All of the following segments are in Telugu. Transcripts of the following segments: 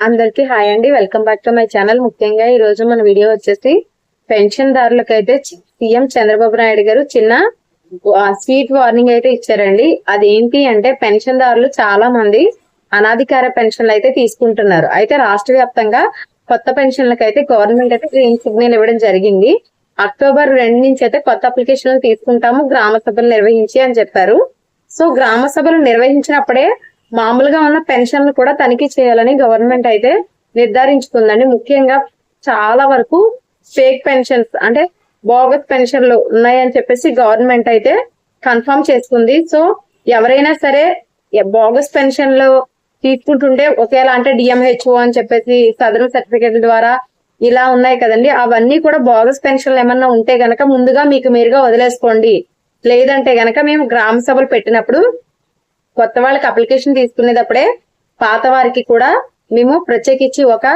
అందరికి హాయ్ అండి. Welcome back to my channel. ముఖ్యంగా ఈ రోజు మన వీడియో వచ్చేసి పెన్షన్ దారులకు అయితే సీఎం చంద్రబాబు నాయుడు గారు చిన్న స్వీట్ వార్నింగ్ అయితే ఇచ్చారండి. అదేంటి అంటే పెన్షన్ దారులు చాలా మంది అనాధికార పెన్షన్లు అయితే తీసుకుంటున్నారు. అయితే రాష్ట్ర వ్యాప్తంగా కొత్త పెన్షన్లకు అయితే గవర్నమెంట్ అయితే గ్రీన్ సిగ్నల్ ఇవ్వడం జరిగింది. అక్టోబర్ రెండు నుంచి అయితే కొత్త అప్లికేషన్లు తీసుకుంటాము గ్రామ సభలు నిర్వహించి అని చెప్పారు. సో గ్రామ సభలు నిర్వహించినప్పుడే మామూలుగా ఉన్న పెన్షన్లు కూడా తనిఖీ చేయాలని గవర్నమెంట్ అయితే నిర్ధారించుకుందండి. ముఖ్యంగా చాలా వరకు ఫేక్ పెన్షన్స్ అంటే బోగస్ పెన్షన్లు ఉన్నాయని చెప్పేసి గవర్నమెంట్ అయితే కన్ఫర్మ్ చేసుకుంది. సో ఎవరైనా సరే బోగస్ పెన్షన్లు తీసుకుంటుంటే ఒకేలా అంటే డిఎంహెచ్ఓ అని చెప్పేసి సదరు సర్టిఫికేట్ ద్వారా ఇలా ఉన్నాయి కదండి. అవన్నీ కూడా బోగస్ పెన్షన్లు ఏమన్నా ఉంటే గనక ముందుగా మీకు మీరుగా వదిలేసుకోండి. లేదంటే గనక మేము గ్రామ సభలు పెట్టినప్పుడు కొత్త వాళ్ళకి అప్లికేషన్ తీసుకునేటప్పుడే పాత వారికి కూడా మేము ప్రత్యేకించి ఒక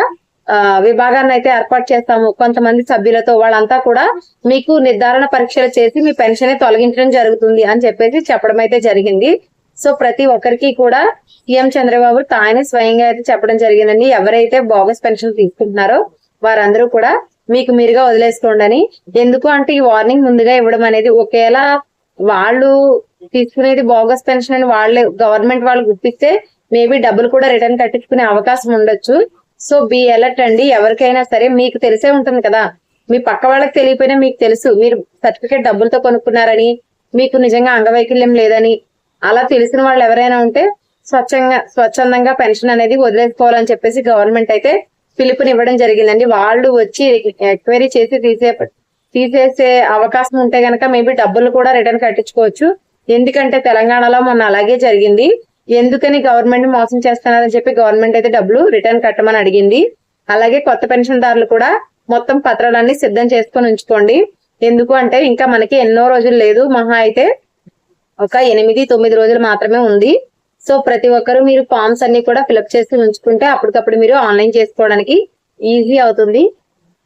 విభాగాన్ని అయితే ఏర్పాటు చేస్తాము. కొంతమంది సభ్యులతో వాళ్ళంతా కూడా మీకు నిర్ధారణ పరీక్షలు చేసి మీ పెన్షన్ తొలగించడం జరుగుతుంది అని చెప్పేసి చెప్పడం అయితే జరిగింది. సో ప్రతి ఒక్కరికి కూడా సీఎం చంద్రబాబు తానే స్వయంగా అయితే చెప్పడం జరిగిందండి. ఎవరైతే బోగస్ పెన్షన్ తీసుకుంటున్నారో వారందరూ కూడా మీకు మీరుగా వదిలేసుకోండి అని. ఎందుకు అంటే ఈ వార్నింగ్ ముందుగా ఇవ్వడం అనేది ఒకేలా వాళ్ళు తీసుకునేది బోగస్ పెన్షన్ అని వాళ్ళే గవర్నమెంట్ వాళ్ళు గుర్తిస్తే మేబీ డబ్బులు కూడా రిటర్న్ కట్టించుకునే అవకాశం ఉండొచ్చు. సో బి అలర్ట్ అండి. ఎవరికైనా సరే మీకు తెలిసే ఉంటుంది కదా. మీ పక్క వాళ్ళకి తెలియపోయినా మీకు తెలుసు. మీరు సర్టిఫికేట్ డబ్బులతో కొనుక్కున్నారని మీకు నిజంగా అంగవైకల్యం లేదని అలా తెలిసిన వాళ్ళు ఎవరైనా ఉంటే స్వచ్ఛంగా స్వచ్ఛందంగా పెన్షన్ అనేది వదిలేసుకోవాలని చెప్పేసి గవర్నమెంట్ అయితే పిలుపునివ్వడం జరిగిందండి. వాళ్ళు వచ్చి ఎంక్వైరీ చేసి తీసే తీసేసే అవకాశం ఉంటే గనక మేబీ డబ్బులు కూడా రిటర్న్ కట్టించుకోవచ్చు. ఎందుకంటే తెలంగాణలో మొన్న అలాగే జరిగింది. ఎందుకని గవర్నమెంట్ మోసం చేస్తున్నారని చెప్పి గవర్నమెంట్ అయితే డబ్బులు రిటర్న్ కట్టమని అడిగింది. అలాగే కొత్త పెన్షన్ దారులు కూడా మొత్తం పత్రాలన్నీ సిద్ధం చేసుకొని ఉంచుకోండి. ఎందుకు అంటే ఇంకా మనకి ఎన్నో రోజులు లేదు. మహా అయితే ఒక ఎనిమిది తొమ్మిది రోజులు మాత్రమే ఉంది. సో ప్రతి ఒక్కరు మీరు ఫామ్స్ అన్ని కూడా ఫిలప్ చేసి ఉంచుకుంటే అప్పటికప్పుడు మీరు ఆన్లైన్ చేసుకోవడానికి ఈజీ అవుతుంది.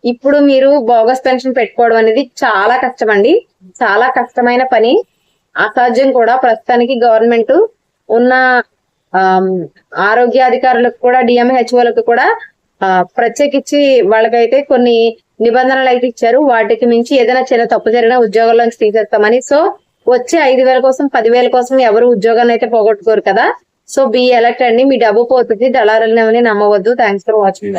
ఇప్పుడు మీరు బోగస్ పెన్షన్ పెట్టుకోవడం అనేది చాలా కష్టం అండి. చాలా కష్టమైన పని. అసాధ్యం కూడా ప్రస్తుతానికి గవర్నమెంట్ ఉన్న ఆరోగ్య అధికారులకు కూడా డిఎంహెచ్ఓలకు కూడా ప్రత్యేకించి వాళ్ళకైతే కొన్ని నిబంధనలు అయితే ఇచ్చారు. వాటికి మించి ఏదైనా చిన్న తప్పు జరిగినా ఉద్యోగాల్లోంచి తీసేస్తామని సో వచ్చే ఐదు వేల కోసం పదివేల కోసం ఎవరు ఉద్యోగాన్ని అయితే పోగొట్టుకోరు కదా. సో బి ఎలక్ట్ అండి. మీ డబ్బు పోతుంది. దళారులని నమ్మవద్దు. Thanks for watching.